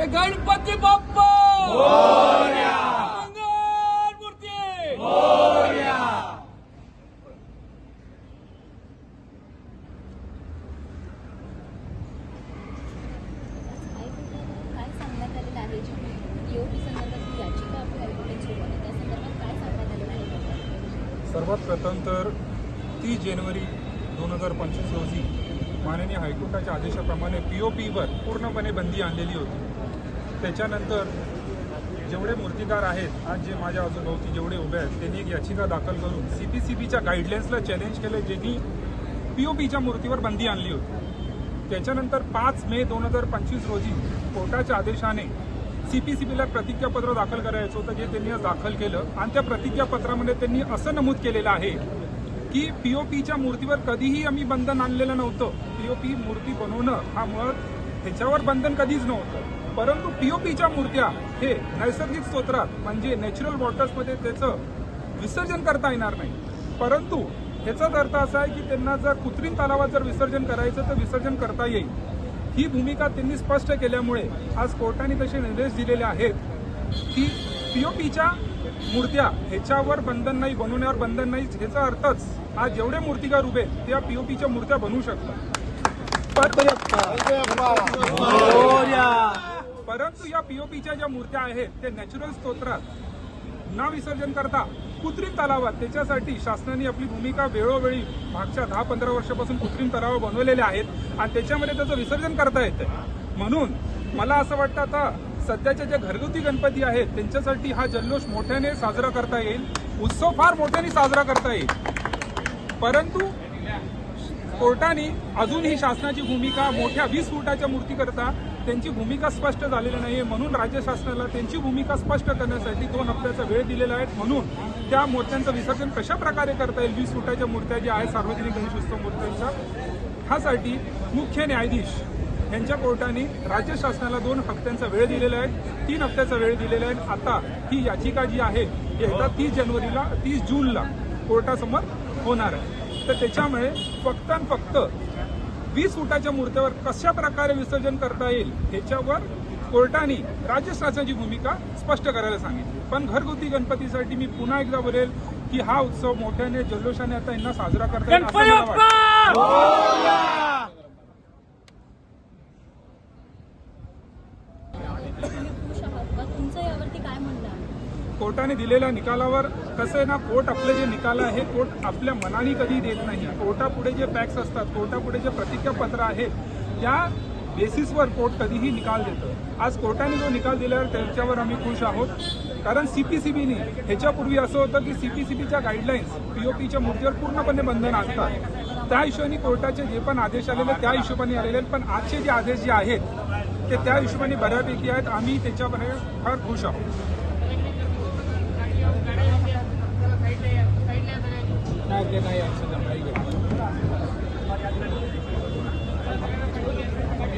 अरे गणपती बाप्पा! सर्वात प्रथम तर तीस जानेवारी दोन हजार पंचवीस रोजी माननीय हायकोर्टाच्या आदेशाप्रमाणे पी ओ पीवर पूर्णपणे बंदी आणलेली होती. त्याच्यानंतर जेवढे मूर्तिकार आहेत आज जे माझ्या आजूभोवती जेवढे उभे आहेत त्यांनी एक याचिका दाखल करून सी पी सी बीच्या गाईडलाईन्सला चॅलेंज केलं ज्यांनी पी ओ पीच्या मूर्तीवर बंदी आणली होती. त्याच्यानंतर पाच मे दोन हजार पंचवीस रोजी कोर्टाच्या आदेशाने सी पी सी बीला प्रतिज्ञापत्र दाखल करायचं होतं जे त्यांनी आज दाखल केलं. आणि त्या प्रतिज्ञापत्रामध्ये त्यांनी असं नमूद केलेलं आहे की पी ओ पीच्या मूर्तीवर कधीही आम्ही बंधन आणलेलं नव्हतं. पी ओ पी मूर्ती बनवणं हा मुळात त्याच्यावर बंधन कधीच नव्हतं. परंतु पीओपीच्या मूर्त्या हे नैसर्गिक स्तोत्रात म्हणजे नॅचरल वॉटर्समध्ये त्याचं विसर्जन करता येणार नाही. परंतु ह्याचाच अर्थ असा आहे की त्यांना जर कृत्रिम तलावात जर विसर्जन करायचं तर विसर्जन करता येईल. ही भूमिका त्यांनी स्पष्ट केल्यामुळे आज कोर्टाने तसे निर्देश दिलेले आहेत की पीओपीच्या मूर्त्या ह्याच्यावर बंधन नाही बनवण्यावर बंधन नाही. ह्याचा अर्थच आज जेवढे मूर्तिकार उभे त्या पीओपीच्या मूर्त्या बनवू शकतात. परंतु या पीओपीच्या ज्या मूर्त्या आहेत ते नॅचरल स्तोत्रात न विसर्जन करता कृत्रिम तलावात त्याच्यासाठी शासनाने आपली भूमिका वेळोवेळी मागच्या दहा पंधरा वर्षापासून कृत्रिम तलाव बनवलेले आहेत आणि त्याच्यामध्ये त्याचं विसर्जन करता येतं म्हणून मला असं वाटतं आता सध्याच्या ज्या घरगुती गणपती आहेत त्यांच्यासाठी हा जल्लोष मोठ्याने साजरा करता येईल. उत्सव फार मोठ्याने साजरा करता येईल. परंतु कोर्टाने अजून ही शासनाची भूमिका मोठ्या वीस फुटाच्या मूर्तीकरता त्यांची भूमिका स्पष्ट झालेली आहे म्हणून राज्य शासनाला त्यांची भूमिका स्पष्ट करण्यासाठी दोन हप्त्याचा वेळ दिलेला आहे. म्हणून त्या मूर्त्यांचं विसर्जन कशा प्रकारे करता येईल? वीस फुटाच्या मूर्त्या ज्या आहेत सार्वजनिक गणेशोत्सव मूर्त्यांच्या ह्यासाठी मुख्य न्यायाधीश यांच्या कोर्टाने राज्य शासनाला दोन हप्त्यांचा वेळ दिलेला आहे. तीन हप्त्याचा वेळ दिलेला आहे. आता ही याचिका जी आहे ही येत्या तीस जानेवारीला तीस जूनला कोर्टासमोर होणार आहे. तर त्याच्यामुळे फक्त आणि फक्त वीस फुटाच्या मूर्त्यावर कशा प्रकारे विसर्जन करता येईल ह्याच्यावर कोर्टाने राज्य शासनाची भूमिका स्पष्ट करायला सांगितली. पण घरगुती गणपतीसाठी मी पुन्हा एकदा बोलेल की हा उत्सव मोठ्याने जल्लोषाने आता यांना साजरा करता येईल असं गणपती मला वाटतं. बाप्पा तुम्ही खुश आहात का तुमचं यावरती काय म्हणणं आहे कोर्टाने दिलेल्या निकालावर कसं आहे ना कोर्ट आपले जे निकाल आहे कोर्ट आपल्या मनाने कधी देत नाही. कोर्टापुढे जे फॅक्ट्स असतात कोर्टापुढे जे प्रतिज्ञापत्र आहेत या बेसिसवर कोर्ट कधीही निकाल देतं. आज कोर्टाने जो निकाल दिल्यावर त्याच्यावर आम्ही खुश आहोत. कारण सीपीसीबीने ह्याच्यापूर्वी असं होतं की सीपीसीबीच्या गाईडलाईन्स पीओपीच्या मूर्तीवर पूर्णपणे बंधन असतात त्या हिशोबाने कोर्टाचे जे पण आदेश आलेले त्या हिशोबाने आलेले आहेत. पण आजचे जे आदेश जे आहेत ते त्या हिशोबाने बऱ्यापैकी आहेत. आम्ही त्याच्यामध्ये फार खुश आहोत. કે નહીં આવશે તમારી